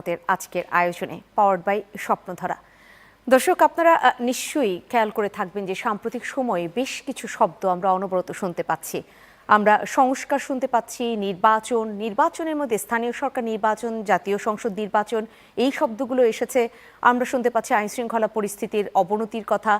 আমাদের আজকের আয়োজনে পাওয়ার্ড বাই স্বপ্নধারা। দর্শক, আপনারা নিশ্চয়ই খেয়াল করে থাকবেন যে সাম্প্রতিক সময়ে বেশ কিছু শব্দ আমরা অনবরত শুনতে পাচ্ছি। আমরা সংস্কার শুনতে পাচ্ছি, নির্বাচন, নির্বাচনের মধ্যে স্থানীয় সরকার নির্বাচন, জাতীয় সংসদ নির্বাচন, এই শব্দগুলো এসেছে। আমরা শুনতে পাচ্ছি আইন শৃঙ্খলা পরিস্থিতির অবনতির কথা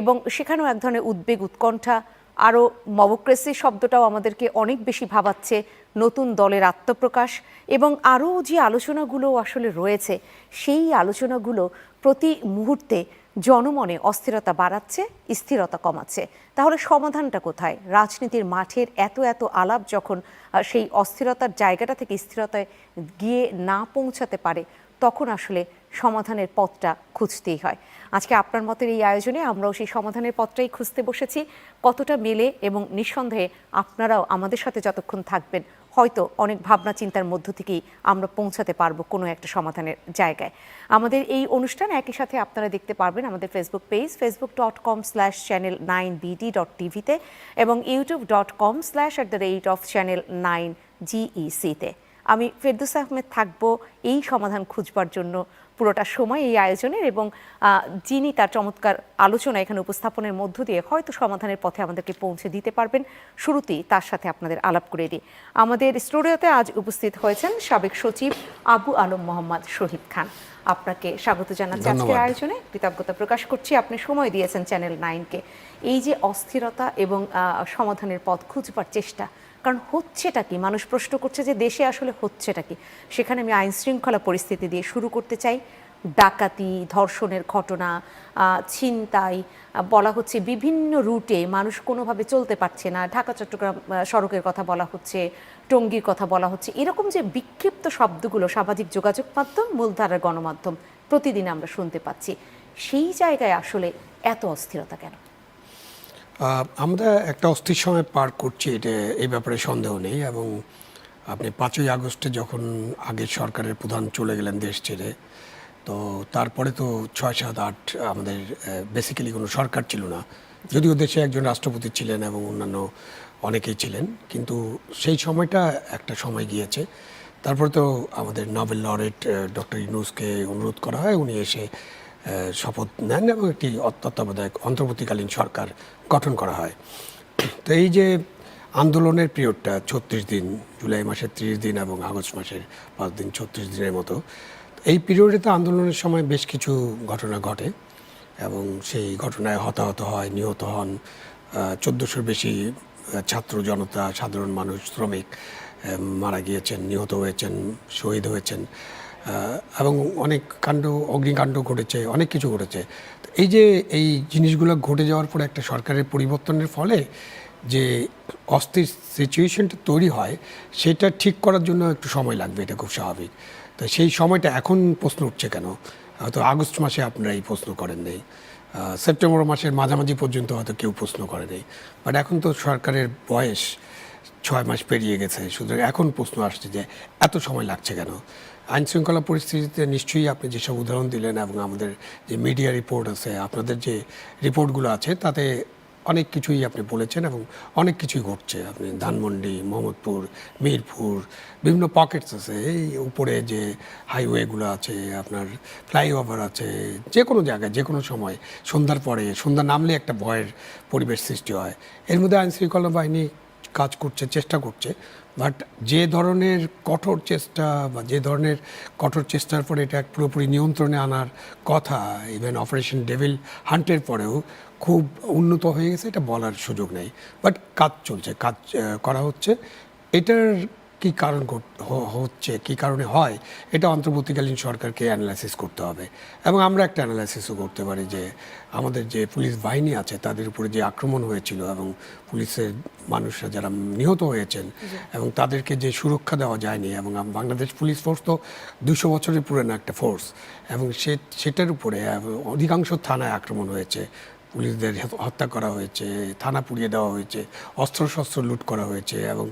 এবং সেখানেও এক ধরনের উদ্বেগ, উৎকণ্ঠা। আরও মবক্রেসি শব্দটাও আমাদেরকে অনেক বেশি ভাবাচ্ছে, নতুন দলের আত্মপ্রকাশ এবং আরও যে আলোচনাগুলো আসলে রয়েছে, সেই আলোচনাগুলো প্রতি মুহূর্তে জনমনে অস্থিরতা বাড়াচ্ছে, স্থিরতা কমাচ্ছে। তাহলে সমাধানটা কোথায়? রাজনীতির মাঠের এত এত আলাপ যখন সেই অস্থিরতার জায়গাটা থেকে স্থিরতায় গিয়ে না পৌঁছাতে পারে, তখন আসলে সমাধানের পথটা খুঁজতেই হয়। আজকে আপনার মতের এই আয়োজনে আমরাও সেই সমাধানের পথটাই খুঁজতে বসেছি। কতটা মেলে এবং নিঃসন্দেহে আপনারাও আমাদের সাথে যতক্ষণ থাকবেন, হয়তো অনেক ভাবনা চিন্তার মধ্য থেকেই আমরা পৌঁছাতে পারব কোনো একটা সমাধানের জায়গায়। আমাদের এই অনুষ্ঠান একই সাথে আপনারা দেখতে পারবেন আমাদের Facebook page Facebook dot com slash channel nine BD dot টিভিতে এবং YouTube dot com slash at the rate of channel nine জিইসিতে আমি ফেরদুস আহমেদ থাকব এই সমাধান খুঁজবার জন্য। পুরোটা সময় এই আয়োজনের এবং যিনি তার চমৎকার আলোচনা এখানে উপস্থাপনের মধ্য দিয়ে হয়তো সমাধানের পথে আমাদেরকে পৌঁছে দিতে পারবেন শুরুতেই তার সাথে আপনাদের আলাপ করে দিই। আমাদের স্টুডিওতে আজ উপস্থিত হয়েছেন সাবেক সচিব আবু আলম মোহাম্মদ শহীদ খান। আপনাকে স্বাগত জানাচ্ছি আজকের আয়োজনে। কৃতজ্ঞতা প্রকাশ করছি। আপনি সময় দিয়েছেন চ্যানেল নাইনকে। এই যে অস্থিরতা এবং সমাধানের পথ খুঁজবার চেষ্টা কারণ হচ্ছেটা কি? মানুষ প্রশ্ন করছে যে দেশে আসলে হচ্ছেটা কি? সেখানে আমি আইন শৃঙ্খলা পরিস্থিতি দিয়ে শুরু করতে চাই। ডাকাতি, ধর্ষণের ঘটনা ছিনতাই বলা হচ্ছে বিভিন্ন রুটে মানুষ কোনোভাবে চলতে পারছে না। ঢাকা, চট্টগ্রাম সড়কের কথা বলা হচ্ছে, টঙ্গীর কথা বলা হচ্ছে। এরকম যে বিক্ষিপ্ত শব্দগুলো সামাজিক যোগাযোগ মাধ্যম, মূলধারার গণমাধ্যম প্রতিদিন আমরা শুনতে পাচ্ছি, সেই জায়গায় আসলে এত অস্থিরতা কেন? আমরা একটা অস্থির সময় পার করছি, এটা এই ব্যাপারে সন্দেহ নেই, এবং আপনি পাঁচই আগস্টে যখন আগের সরকারের প্রধান চলে গেলেন দেশ ছেড়ে, তো তারপরে তো ছয়, সাত, আট আমাদের বেসিক্যালি কোনো সরকার ছিল না। যদিও দেশে একজন রাষ্ট্রপতি ছিলেন এবং অন্যান্য অনেকেই ছিলেন, কিন্তু সেই সময়টা একটা সময় গিয়েছে। তারপরে তো আমাদের নোবেল লরেট ডক্টর ইউনুসকে অনুরোধ করা হয়, উনি এসে শপথ নেন এবং একটি তত্ত্বাবধায়ক অন্তর্বর্তীকালীন সরকার গঠন করা হয়। তো এই যে আন্দোলনের পিরিয়ডটা ছত্রিশ দিন, জুলাই মাসের ত্রিশ দিন এবং আগস্ট মাসের পাঁচ দিন, ছত্রিশ দিনের মতো এই পিরিয়ডে তো আন্দোলনের সময় বেশ কিছু ঘটনা ঘটে এবং সেই ঘটনায় হতাহত হয়, নিহত হন চোদ্দোশোর বেশি ছাত্র জনতা, সাধারণ মানুষ, শ্রমিক মারা গিয়েছেন, নিহত হয়েছেন, শহীদ হয়েছেন। এবং অনেক কাণ্ড, অগ্নিকাণ্ড ঘটেছে, অনেক কিছু ঘটেছে। এই যে এই জিনিসগুলো ঘটে যাওয়ার পরে একটা সরকারের পরিবর্তনের ফলে যে অস্থির সিচুয়েশনটা তৈরি হয়, সেটা ঠিক করার জন্য একটু সময় লাগবে, এটা খুব স্বাভাবিক। তো সেই সময়টা এখন প্রশ্ন উঠছে কেন? হয়তো আগস্ট মাসে আপনারা এই প্রশ্ন করেন নেই সেপ্টেম্বর মাসের মাঝামাঝি পর্যন্ত হয়তো কেউ প্রশ্ন করে নেই বাট এখন তো সরকারের বয়স ছয় মাস পেরিয়ে গেছে। সুতরাং এখন প্রশ্ন আসছে যে এত সময় লাগছে কেন? আইন শৃঙ্খলা পরিস্থিতিতে নিশ্চয়ই আপনি যেসব উদাহরণ দিলেন এবং আমাদের যে মিডিয়া রিপোর্ট আছে, আপনাদের যে রিপোর্টগুলো আছে, তাতে অনেক কিছুই আপনি বলেছেন এবং অনেক কিছুই ঘটছে। আপনি ধানমন্ডি, মোহাম্মদপুর, মিরপুর, বিভিন্ন পকেটস আছে। এই উপরে যে হাইওয়েগুলো আছে, আপনার ফ্লাইওভার আছে, যে কোনো জায়গায়, যে কোনো সময়, সন্ধ্যার পরে, সন্ধ্যা নামলে একটা ভয়ের পরিবেশ সৃষ্টি হয়। এর মধ্যে আইন শৃঙ্খলা বাহিনী কাজ করছে, চেষ্টা করছে। বাট যে ধরনের কঠোর চেষ্টা বা যে ধরনের কঠোর চেষ্টার পরে এটা পুরোপুরি নিয়ন্ত্রণে আনার কথা ইভেন অপারেশন ডেভিল হান্টের পরেও খুব উন্নত হয়ে গেছে, এটা বলার সুযোগ নেই। বাট কাজ চলছে, কাজ করা হচ্ছে। এটার কি কারণ হচ্ছে কি কারণে হয় এটা অন্তর্বর্তীকালীন সরকারকে অ্যানালাইসিস করতে হবে। এবং আমরা একটা অ্যানালাইসিসও করতে পারি যে আমাদের যে পুলিশ বাহিনী আছে তাদের উপরে যে আক্রমণ হয়েছিল এবং পুলিশের মানুষরা যারা নিহত হয়েছেন এবং তাদেরকে যে সুরক্ষা দেওয়া যায়নি এবং বাংলাদেশ পুলিশ ফোর্স তো দুশো বছরের পুরনো একটা ফোর্স এবং সে সেটার উপরে অধিকাংশ থানায় আক্রমণ হয়েছে। পুলিশদের হত্যা করা হয়েছে থানা পুড়িয়ে দেওয়া হয়েছে অস্ত্রশস্ত্র লুট করা হয়েছে এবং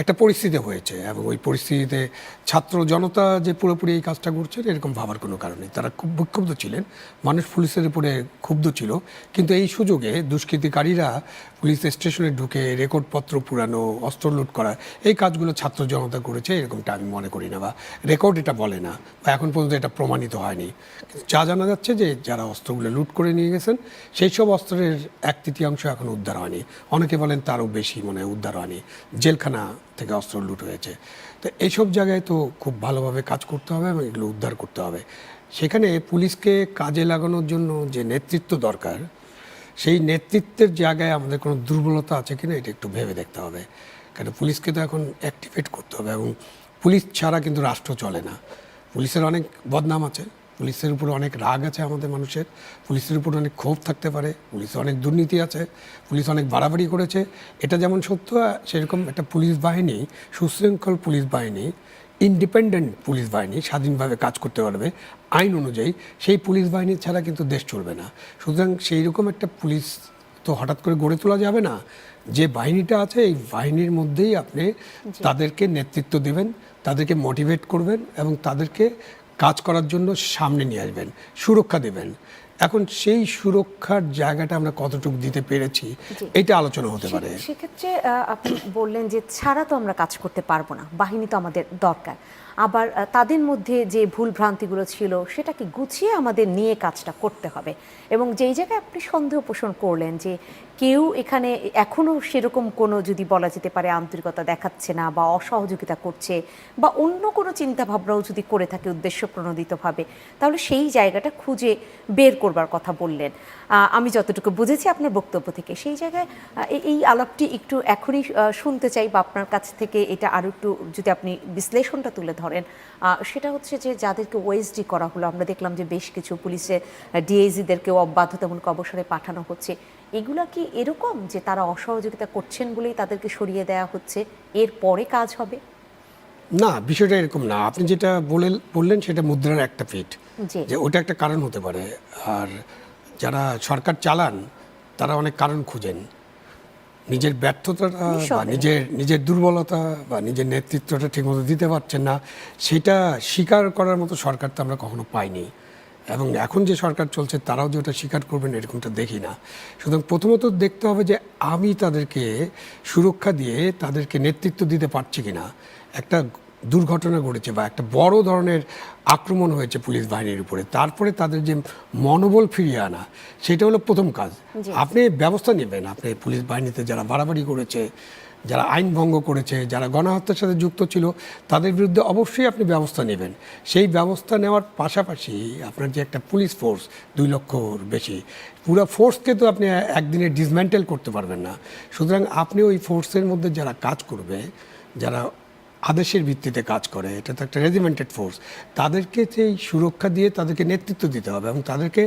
একটা পরিস্থিতি হয়েছে এবং ওই পরিস্থিতিতে ছাত্র জনতা যে পুরোপুরি এই কাজটা করছে, এরকম ভাবার কোনো কারণ নেই। তারা খুব বিক্ষুব্ধ ছিলেন। মানুষ পুলিশের উপরে ক্ষুব্ধ ছিল। কিন্তু এই সুযোগে দুষ্কৃতিকারীরা পুলিশ স্টেশনে ঢুকে রেকর্ডপত্র পুরানো, অস্ত্র লুট করা, এই কাজগুলো ছাত্র জনতা করেছে, এরকমটা আমি মনে করি না বা রেকর্ড এটা বলে না বা এখন পর্যন্ত এটা প্রমাণিত হয়নি। যা জানা যাচ্ছে যে যারা অস্ত্রগুলো লুট করে নিয়ে গেছেন, সেই সব অস্ত্রের এক তৃতীয়াংশ এখন উদ্ধার হয়নি। অনেকে বলেন তারও বেশি মনে উদ্ধার হয়নি। জেলখানা থেকে অস্ত্র লুট হয়েছে। তো এইসব জায়গায় তো খুব ভালোভাবে কাজ করতে হবে এবং এগুলো উদ্ধার করতে হবে। সেখানে পুলিশকে কাজে লাগানোর জন্য যে নেতৃত্ব দরকার, সেই নেতৃত্বের জায়গায় আমাদের কোনো দুর্বলতা আছে কিনা এটা একটু ভেবে দেখতে হবে। কারণ পুলিশকে তো এখন অ্যাক্টিভেট করতে হবে এবং পুলিশ ছাড়া কিন্তু রাষ্ট্র চলে না। পুলিশের অনেক বদনাম আছে। পুলিশের উপর অনেক রাগ আছে আমাদের মানুষের পুলিশের উপর অনেক ক্ষোভ থাকতে পারে পুলিশে অনেক দুর্নীতি আছে পুলিশ অনেক বাড়াবাড়ি করেছে। এটা যেমন সত্য সেরকম একটা পুলিশ বাহিনী সুশৃঙ্খল পুলিশ বাহিনী ইন্ডিপেন্ডেন্ট পুলিশ বাহিনী স্বাধীনভাবে কাজ করতে পারবে আইন অনুযায়ী। সেই পুলিশ বাহিনী ছাড়া কিন্তু দেশ চলবে না। সুতরাং সেই রকম একটা পুলিশ তো হঠাৎ করে গড়ে তোলা যাবে না। যে বাহিনীটা আছে এই বাহিনীর মধ্যেই আপনি তাদেরকে নেতৃত্ব দিবেন তাদেরকে মোটিভেট করবেন এবং তাদেরকে কাজ করার জন্য সামনে নিয়ে আসবেন সুরক্ষা দেবেন। এখন সেই সুরক্ষার জায়গাটা আমরা কতটুকু দিতে পেরেছি এটা আলোচনা হতে পারে। সেক্ষেত্রে আপনি বললেন যে ছাড়া তো আমরা কাজ করতে পারব না বাহিনী তো আমাদের দরকার। আবার তাদের মধ্যে যে ভুল ভ্রান্তিগুলো ছিল সেটাকে গুছিয়ে আমাদের নিয়ে কাজটা করতে হবে? এবং যেই জায়গায় আপনি সন্দেহ পোষণ করলেন যে কেউ এখানে এখনও সেরকম কোনো যদি বলা যেতে পারে আন্তরিকতা দেখাচ্ছে না বা অসহযোগিতা করছে বা অন্য কোনো চিন্তাভাবনাও যদি করে থাকে উদ্দেশ্য প্রণোদিতভাবে তাহলে সেই জায়গাটা খুঁজে বের করবার কথা বললেন। আমি যতটুকু বুঝেছি আপনার বক্তব্য থেকে। সেই জায়গায় এই- আলাপটি একটু এখনই শুনতে চাই বা আপনার কাছ থেকে এটা আরও একটু যদি আপনি বিশ্লেষণটা তুলে ধরেন সেটা হচ্ছে যে যাদেরকে ওএসডি করা হলো, আমরা দেখলাম যে বেশ কিছু পুলিশে ডিএইজিদেরকেও অবাধ্যতামূলক অবসরে পাঠানো হচ্ছে। এগুলা কি এরকম যে তারা অসহযোগিতা করছেন বলেই তাদেরকে সরিয়ে দেওয়া হচ্ছে? এর পরে কাজ হবে? না বিষয়টা এরকম না। আপনি যেটা বলেন বললেন সেটা মুদ্রার একটা ফিট যে ওটা একটা কারণ হতে পারে। আর যারা সরকার চালান তারা অনেক কারণ খুঁজেন। নিজের ব্যর্থতাটা বা নিজের নিজের দুর্বলতা বা নিজের নেতৃত্বটা ঠিকমতো দিতে পারছেন না সেটা স্বীকার করার মতো সরকার তো আমরা কখনো পাইনি। এবং এখন যে সরকার চলছে তারাও যে ওটা স্বীকার করবেন এরকমটা দেখি না। সুতরাং প্রথমত দেখতে হবে যে আমি তাদেরকে সুরক্ষা দিয়ে তাদেরকে নেতৃত্ব দিতে পারছি কিনা। একটা দুর্ঘটনা ঘটেছে বা একটা বড় ধরনের আক্রমণ হয়েছে পুলিশ বাহিনীর উপরে। তারপরে তাদের যে মনোবল ফিরিয়ে আনা সেটা হলো প্রথম কাজ। আপনি ব্যবস্থা নেবেন। আপনি পুলিশ বাহিনীতে যারা বাড়াবাড়ি করেছে যারা আইন ভঙ্গ করেছে যারা গণহত্যার সাথে যুক্ত ছিল তাদের বিরুদ্ধে অবশ্যই আপনি ব্যবস্থা নেবেন। সেই ব্যবস্থা নেওয়ার পাশাপাশি আপনার যে একটা পুলিশ ফোর্স দুই লক্ষর বেশি পুরো ফোর্সকে তো আপনি একদিনে ডিসমেন্টেল করতে পারবেন না। সুতরাং আপনি ওই ফোর্সের মধ্যে যারা কাজ করবে যারা আদেশের ভিত্তিতে কাজ করে, এটা তো একটা রেজিমেন্টেড ফোর্স তাদেরকে সেই সুরক্ষা দিয়ে তাদেরকে নেতৃত্ব দিতে হবে এবং তাদেরকে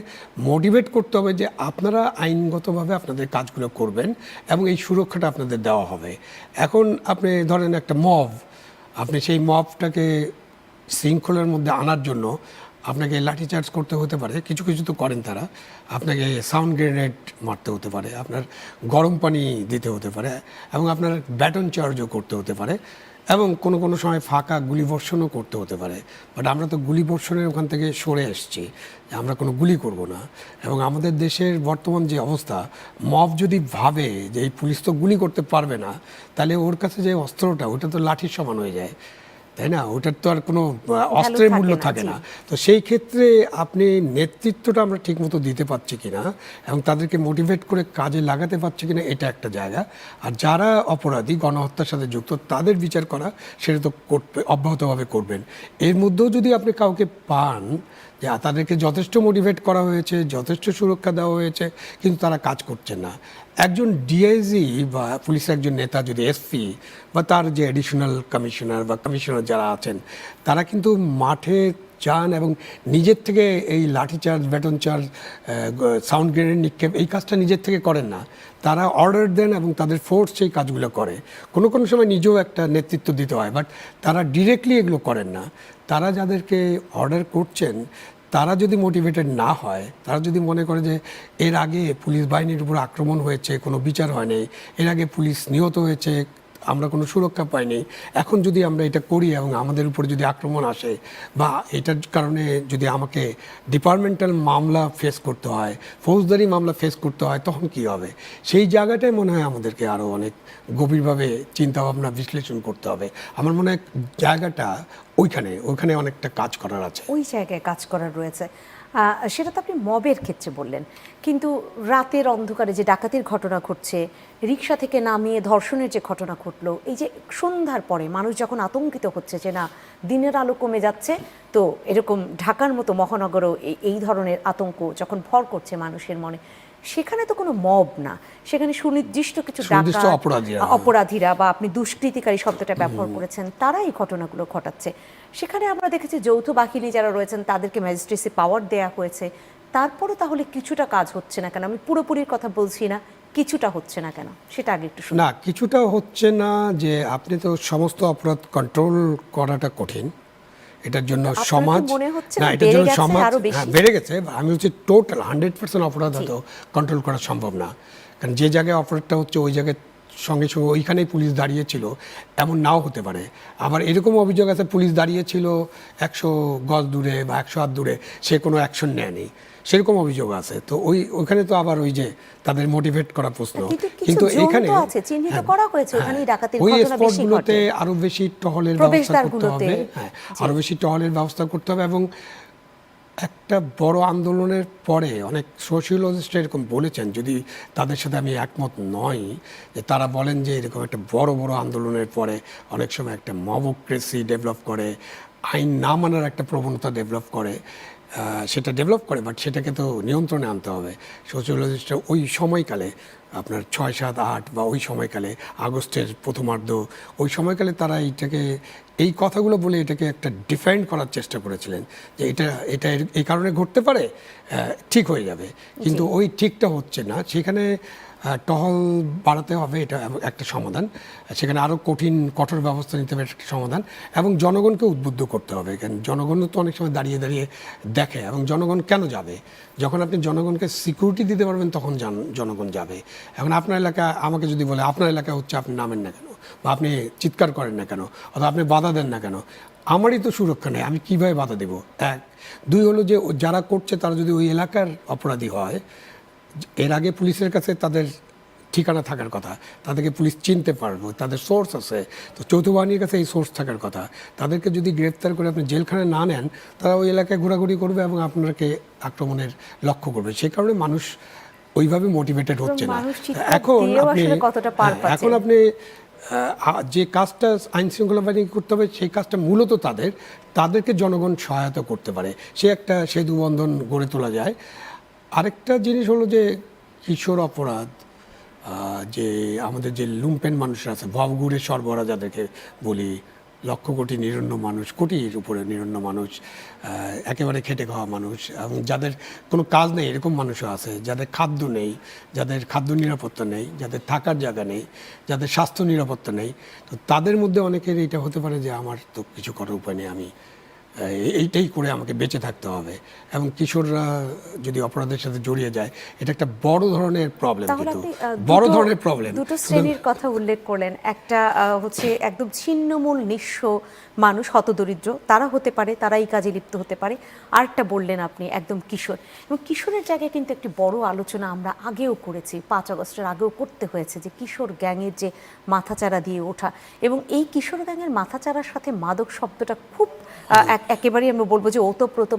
মোটিভেট করতে হবে যে আপনারা আইনগতভাবে আপনাদের কাজগুলো করবেন এবং এই সুরক্ষাটা আপনাদের দেওয়া হবে। এখন আপনি ধরেন একটা মব আপনি সেই মবটাকে শৃঙ্খলার মধ্যে আনার জন্য আপনাকে লাঠিচার্জ করতে হতে পারে, কিছু কিছু তো করেন তারা, আপনাকে সাউন্ড গ্রেনেড মারতে হতে পারে, আপনার গরম পানি দিতে হতে পারে এবং আপনার ব্যাটন চার্জও করতে হতে পারে। এবং কোনো কোনো সময় ফাঁকা গুলিবর্ষণও করতে হতে পারে। বাট আমরা তো গুলিবর্ষণের ওখান থেকে সরে এসছি। আমরা কোনো গুলি করব না। এবং আমাদের দেশের বর্তমান যে অবস্থা, মব যদি ভাবে যে এই পুলিশ তো গুলি করতে পারবে না, তাহলে ওর কাছে যে অস্ত্রটা, ওটা তো লাঠির সমান হয়ে যায়। তাই না? ওটার তো আর কোনো অস্ত্রের মূল্য থাকে না। তো সেই ক্ষেত্রে আপনি নেতৃত্বটা আমরা ঠিকমতো দিতে পারছি কিনা এবং তাদেরকে মোটিভেট করে কাজে লাগাতে পারছি কিনা এটা একটা জায়গা। আর যারা অপরাধী গণহত্যার সাথে যুক্ত তাদের বিচার করা সেটা তো করবে অব্যাহতভাবে করবেন। এর মধ্যেও যদি আপনি কাউকে পান যে তাদেরকে যথেষ্ট মোটিভেট করা হয়েছে, যথেষ্ট সুরক্ষা দেওয়া হয়েছে, কিন্তু তারা কাজ করছে না। একজন ডিআইজি বা পুলিশের একজন নেতা, যদি এসপি বা তার যে অ্যাডিশনাল কমিশনার বা কমিশনার যারা আছেন, তারা কিন্তু মাঠে যান এবং নিজের থেকে এই লাঠি charge baton charge sound grenade নিক্ষেপ, এই কাজটা নিজের থেকে করেন না। তারা অর্ডার দেন এবং তাদের ফোর্স সেই কাজগুলো করে। কোনো কোনো সময় নিজেও একটা নেতৃত্ব দিতে হয়, বাট তারা ডিরেক্টলি এগুলো করেন না। তারা যাদেরকে অর্ডার করছেন, তারা যদি মোটিভেটেড না হয়, তারা যদি মনে করে যে এর আগে পুলিশ বাহিনীর উপর আক্রমণ হয়েছে, কোনো বিচার হয়নি এর আগে পুলিশ নিহত হয়েছে আমরা কোনো সুরক্ষা পাইনি। এখন যদি আমরা এটা করি এবং আমাদের উপর যদি আক্রমণ আসে বা এটার কারণে যদি আমাকে ডিপার্টমেন্টাল মামলা ফেস করতে হয়, ফৌজদারি মামলা ফেস করতে হয়, তখন কি হবে? সেই জায়গাটাই মনে হয় আমাদেরকে আরও অনেক গভীরভাবে চিন্তাভাবনা বিশ্লেষণ করতে হবে। আমার মনে হয় জায়গাটা ওইখানে ওইখানে অনেকটা কাজ করার আছে। ওই জায়গায় কাজ করার রয়েছে। সেটা তো আপনি মবের ক্ষেত্রে বললেন। কিন্তু রাতের অন্ধকারে যে ডাকাতির ঘটনা ঘটছে রিক্সা থেকে নামিয়ে ধর্ষণের যে ঘটনা ঘটলো এই যে সন্ধ্যার পরে মানুষ যখন আতঙ্কিত হচ্ছে যে না দিনের আলো কমে যাচ্ছে তো এরকম ঢাকার মতো মহানগরও এই ধরনের আতঙ্ক যখন ভর করছে মানুষের মনে সেখানে তো কোনো মব না। সেখানে সুনির্দিষ্ট কিছু অপরাধীরা। অপরাধীরা বা আপনি দুষ্কৃতিকারী শব্দটা ব্যবহার করেছেন তারা এই ঘটনাগুলো ঘটাচ্ছে। সেখানে আমরা দেখেছি যৌথ বাহিনী যারা রয়েছেন তাদেরকে ম্যাজিস্ট্রেসি পাওয়ার দেয়া হয়েছে। তারপরও তাহলে কিছুটা কাজ হচ্ছে না কেন? আমি পুরোপুরির কথা বলছি না কিছুটা হচ্ছে না কেন? সেটা আগে একটু শুনি না কিছুটা হচ্ছে না যে আপনি তো সমস্ত অপরাধ কন্ট্রোল করাটা কঠিন। এটার জন্য সমাজ না এটার জন্য সমাজ? হ্যাঁ, বেড়ে গেছে। আমি হচ্ছে টোটাল হান্ড্রেড পার্সেন্ট অপরাধ হয়তো কন্ট্রোল করা সম্ভব না। কারণ যে জায়গায় অপরাধটা হচ্ছে ওই জায়গায় সঙ্গে সঙ্গে ওইখানেই পুলিশ দাঁড়িয়েছিল। এমন নাও হতে পারে। আবার এরকম অভিযোগ আছে পুলিশ দাঁড়িয়েছিল একশো গজ দূরে বা একশো হাত দূরে সে কোনো অ্যাকশন নেয়নি। সেরকম অভিযোগ আছে। তো ওই ওখানে তো আবার ওই যে তাদের মোটিভেট করা প্রশ্ন। কিন্তু ওখানেই ডাকাতির হ্যাঁ, ওই স্পটগুলোতে ঘটে। আরও বেশি টহলের ব্যবস্থা করতে হবে। হ্যাঁ আরও বেশি টহলের ব্যবস্থা করতে হবে এবং একটা বড় আন্দোলনের পরে অনেক সোশিওলজিস্ট এরকম বলেছেন, যদি তাদের সাথে আমি একমত নই, যে তারা বলেন যে এরকম একটা বড় বড় আন্দোলনের পরে অনেক সময় একটা মবক্রেসি ডেভেলপ করে, আইন না মানার একটা প্রবণতা ডেভেলপ করে সেটা ডেভেলপ করে বাট সেটাকে তো নিয়ন্ত্রণে আনতে হবে। সোশিওলজিস্টরা ওই সময়কালে আপনার ছয় সাত আট বা ওই সময়কালে আগস্টের প্রথমার্ধ ওই সময়কালে তারা এইটাকে এই কথাগুলো বলে এটাকে একটা ডিফেন্ড করার চেষ্টা করেছিলেন যে এটা এটা এই কারণে ঘটতে পারে ঠিক হয়ে যাবে। কিন্তু ওই ঠিকটা হচ্ছে না। সেখানে টহল বাড়াতে হবে, এটা একটা সমাধান। সেখানে আরও কঠিন, কঠোর ব্যবস্থা নিতে হবে একটা সমাধান। এবং জনগণকে উদ্বুদ্ধ করতে হবে। কারণ জনগণও তো অনেক সময় দাঁড়িয়ে দাঁড়িয়ে দেখে, এবং জনগণ কেন যাবে? যখন আপনি জনগণকে সিকিউরিটি দিতে পারবেন, তখন জন- জনগণ যাবে। এখন আপনার এলাকা, আমাকে যদি বলে, আপনার এলাকা হচ্ছে আপনি নামেন না কেন? বা আপনি চিৎকার করেন না কেন? অথবা আপনি বাধা দেন না কেন? আমারই তো সুরক্ষা নেই, আমি কীভাবে বাধা দেব? এক। দুই হলো যে, যারা করছে, তারা যদি ওই এলাকার অপরাধী হয় এর আগে পুলিশের কাছে তাদের ঠিকানা থাকার কথা তাদেরকে পুলিশ চিনতে পারব তাদের সোর্স আছে। তো যৌথ বাহিনীর কাছে এই সোর্স থাকার কথা। তাদেরকে যদি গ্রেপ্তার করে আপনি জেলখানায় না নেন তারা ওই এলাকায় ঘোরাঘুরি করবে এবং আপনাকে আক্রমণের লক্ষ্য করবে। সেই কারণে মানুষ ওইভাবে মোটিভেটেড হচ্ছে না। এখন আপনি হ্যাঁ? এখন আপনি যে কাজটা আইন শৃঙ্খলা বাহিনী করতে হবে সেই কাজটা মূলত তাদের তাদেরকে জনগণ সহায়তা করতে পারে। সে একটা সেতু বন্ধন গড়ে তোলা যায়। আরেকটা জিনিস হলো যে কিশোর অপরাধ যে আমাদের যে লুম্পেন মানুষরা আছে, ভবঘুরে সরবরাহ যাদেরকে বলি, লক্ষ কোটি নিরন্ন মানুষ, কোটির উপরে নিরন্ন মানুষ একেবারে খেটে খাওয়া মানুষ, এবং যাদের কোনো কাজ নেই, এরকম মানুষও আছে, যাদের খাদ্য নেই, যাদের খাদ্য নিরাপত্তা নেই, যাদের থাকার জায়গা নেই, যাদের স্বাস্থ্য নিরাপত্তা নেই, তো তাদের মধ্যে অনেকের এটা হতে পারে যে আমার তো কিছু করার উপায় নেই, আমি এইটাই করে আমাকে বেঁচে থাকতে হবে। এবং কিশোররা যদি অপরাধের সাথে জড়িয়ে যায় এটা একটা বড় ধরনের প্রবলেম কিন্তু। বড় ধরনের প্রবলেম দুটো শ্রেণির কথা উল্লেখ করলেন। একটা হচ্ছে একদম ছিন্নমূল নিঃস্ব মানুষ হতদরিদ্র। তারা হতে পারে তারা এই কাজে লিপ্ত হতে পারে। আরেকটা বললেন আপনি একদম কিশোর। এবং কিশোরের জায়গায় কিন্তু একটি বড় আলোচনা আমরা আগেও করেছি পাঁচ আগস্টের আগেও করতে হয়েছে যে কিশোর গ্যাংয়ের যে মাথাচাড়া দিয়ে ওঠা। এবং এই কিশোর গ্যাংয়ের মাথাচাড়ার সাথে মাদক শব্দটা খুব একেবারেই আমরা বলব যে ওতপ্রোত